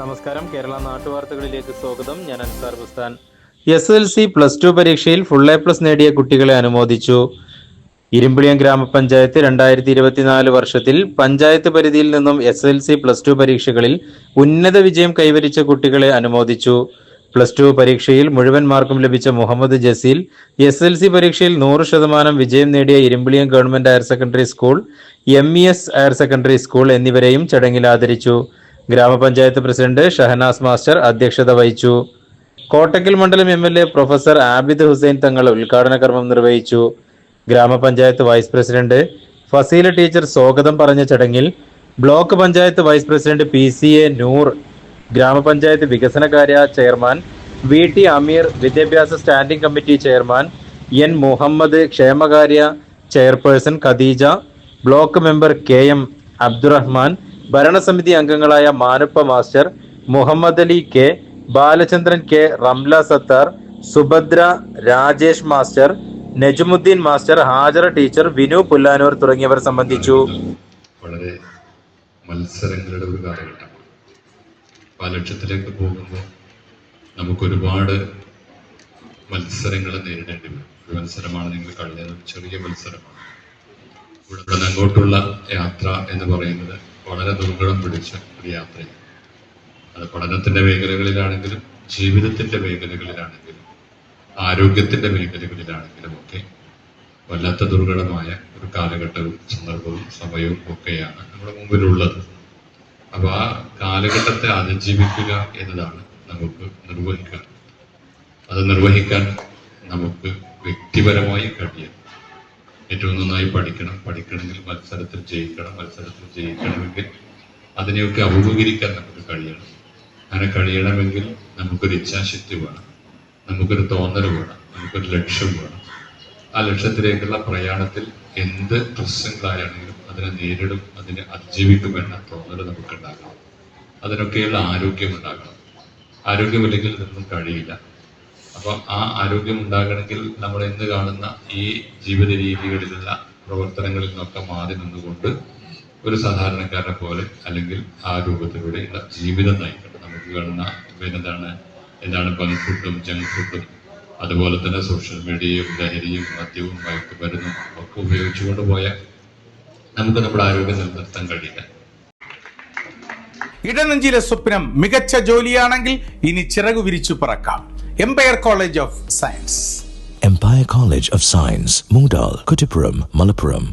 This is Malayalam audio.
നമസ്കാരം. കേരള നാട്ടുവാർത്തകളിലേക്ക് സ്വാഗതം. ഞാൻ Ansar Bustan. S L C plus two പരീക്ഷയിൽ ഫുൾ എ പ്ലസ് നേടിയ കുട്ടികളെ അനുമോദിച്ചു. ഇരുമ്പിളിയം ഗ്രാമപഞ്ചായത്ത് രണ്ടായിരത്തി ഇരുപത്തിനാല് വർഷത്തിൽ പഞ്ചായത്ത് പരിധിയിൽ നിന്നും S L C plus two പരീക്ഷകളിൽ ഉന്നത വിജയം കൈവരിച്ച കുട്ടികളെ അനുമോദിച്ചു. പ്ലസ് ടു പരീക്ഷയിൽ മുഴുവൻ മാർക്കും ലഭിച്ച Muhammad Jaseel S L C പരീക്ഷയിൽ നൂറ് ശതമാനം വിജയം നേടിയ Irumbiliyam government higher secondary school M E S higher secondary school എന്നിവരെയും ചടങ്ങിൽ ആദരിച്ചു. ഗ്രാമപഞ്ചായത്ത് പ്രസിഡന്റ് ഷഹനാസ് മാസ്റ്റർ അധ്യക്ഷത വഹിച്ചു. കോട്ടക്കൽ മണ്ഡലം M L A professor Abid Hussain Thangal ഉദ്ഘാടന കർമ്മം നിർവഹിച്ചു. ഗ്രാമപഞ്ചായത്ത് വൈസ് പ്രസിഡന്റ് ഫസീല ടീച്ചർ സ്വാഗതം പറഞ്ഞ ചടങ്ങിൽ block panchayat vice president P C A Noor ഗ്രാമപഞ്ചായത്ത് വികസനകാര്യ ചെയർമാൻ വി ടി അമീർ വിദ്യാഭ്യാസ standing committee chairman N Muhammad ക്ഷേമകാര്യ chairperson Khadeeja block member K M Abdurahman ഭരണസമിതി അംഗങ്ങളായ Manappa master Muhammad Ali K Balachandran K Ramla Sathar Subhadra Rajesh master Najumudheen master Hajara teacher Vinu Pullanur തുടങ്ങിയവർ സംബന്ധിച്ചു. വളരെ മത്സരങ്ങളുടെ ഒരു കാലഘട്ടമാണ് ആ പോകുമ്പോൾ നമുക്കൊരുപാട് മത്സരങ്ങൾ നേരിടേണ്ടി വരും. ഒരു മത്സരമാണ് നിങ്ങൾ കഴിഞ്ഞത് ചെറിയ മത്സരമാണ്. ഇവിടെ നിന്ന് അങ്ങോട്ടുള്ള യാത്ര എന്ന് പറയുന്നത് വളരെ ദുർഘടം പിടിച്ച ഒരു യാത്രയാണ്. അത് പഠനത്തിന്റെ മേഖലകളിലാണെങ്കിലും ജീവിതത്തിന്റെ മേഖലകളിലാണെങ്കിലും ആരോഗ്യത്തിന്റെ മേഖലകളിലാണെങ്കിലും ഒക്കെ വല്ലാത്ത ദുർഘടമായ ഒരു കാലഘട്ടവും സന്ദർഭവും സമയവും ഒക്കെയാണ് നമ്മുടെ മുമ്പിലുള്ളത്. അപ്പൊ ആ കാലഘട്ടത്തെ അതിജീവിക്കുക എന്നതാണ് നമുക്ക് നിർവഹിക്കാൻ അത് നിർവഹിക്കാൻ നമുക്ക് വ്യക്തിപരമായി കഴിയണം. ഏറ്റവും നന്നായി പഠിക്കണം പഠിക്കണമെങ്കിൽ മത്സരത്തിൽ ജയിക്കണം മത്സരത്തിൽ ജയിക്കണമെങ്കിൽ അതിനെയൊക്കെ അഭിമുഖീകരിക്കാൻ നമുക്ക് കഴിയണം. അങ്ങനെ കഴിയണമെങ്കിൽ നമുക്കൊരു ഇച്ഛാശക്തി വേണം നമുക്കൊരു തോന്നൽ വേണം നമുക്കൊരു ലക്ഷ്യം വേണം. ആ ലക്ഷ്യത്തിലേക്കുള്ള പ്രയാണത്തിൽ എന്ത് പ്രശ്നങ്ങളായാണെങ്കിലും അതിനെ നേരിടും അതിനെ അതിജീവിക്കുമെന്ന തോന്നൽ നമുക്കുണ്ടാകണം. അതിനൊക്കെയുള്ള ആരോഗ്യം ഉണ്ടാകണം. ആരോഗ്യമില്ലെങ്കിൽ ഇതൊന്നും കഴിയില്ല. അപ്പൊ ആ ആരോഗ്യം ഉണ്ടാകണമെങ്കിൽ നമ്മൾ ഇന്ന് കാണുന്ന ഈ ജീവിത രീതികളിലുള്ള പ്രവർത്തനങ്ങളിൽ നിന്നൊക്കെ മാറി നിന്നുകൊണ്ട് ഒരു സാധാരണക്കാരനെ പോലെ അല്ലെങ്കിൽ ആ രൂപത്തിലൂടെയുള്ള ജീവിതം നയിക്കണം നമുക്ക് കാണുന്ന പിന്നെന്താണ്? എന്താണ് ബങ്ക് ഫുഡും ജങ്ക് ഫുഡും അതുപോലെ തന്നെ സോഷ്യൽ മീഡിയയും ലഹരിയും മദ്യവും മയക്കുമരുന്നും ഒക്കെ ഉപയോഗിച്ചുകൊണ്ട് പോയാൽ നമുക്ക് നമ്മുടെ ആരോഗ്യം നിലനിർത്താൻ കഴിയില്ല. ഇടനെഞ്ചിലെ സ്വപ്നം മികച്ച ജോലിയാണെങ്കിൽ ഇനി ചിറകു വിരിച്ചു പറക്കാം. Empire College of Science Empire College of Science, Moondal, Kuttipuram, Malappuram.